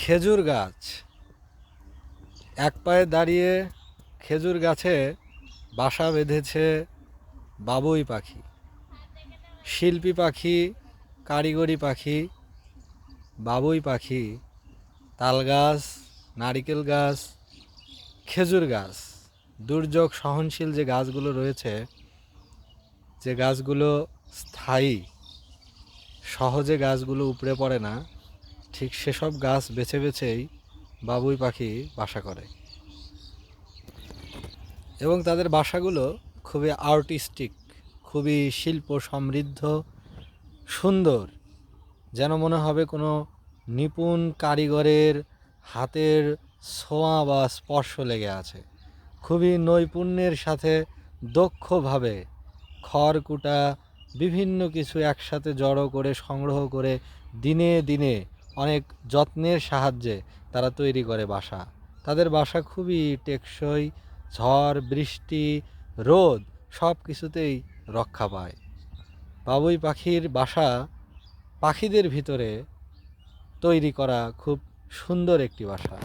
খেজুর গাছ। এক পায়ে দাঁড়িয়ে খেজুর গাছে বাসা বেঁধেছে বাবুই পাখি, শিল্পী পাখি, কারিগরি পাখি, বাবুই পাখি, তাল গাছ, নারিকেল গাছ, খেজুর গাছ। দুর্যোগ সহনশীল যে গাছগুলো রয়েছে, যে গাছগুলো স্থায়ী, সহজে গাছগুলো উপড়ে পড়ে না। ঠিক সেসব গাছ বেছে বেছেই বাবুই পাখি বাসা করে। এবং তাদের বাসাগুলো খুবই আর্টিস্টিক, খুবই শিল্প সমৃদ্ধ সুন্দর, যেন মনে হবে কোনো নিপুণ কারিগরের হাতের ছোঁয়া বা স্পর্শ লেগে আছে। খুবই নৈপুণ্যের সাথে দক্ষভাবে খড়কুটা, বিভিন্ন কিছু একসাথে জড়ো করে, সংগ্রহ করে দিনে দিনে অনেক যত্নের সাহায্যে তারা তৈরি করে বাসা। তাদের বাসা খুবই টেকসই, ঝড়, বৃষ্টি, রোদ সব কিছুতেই রক্ষা পায়। বাবুই পাখির বাসা পাখিদের ভিতরে তৈরি করা খুব সুন্দর একটি বাসা।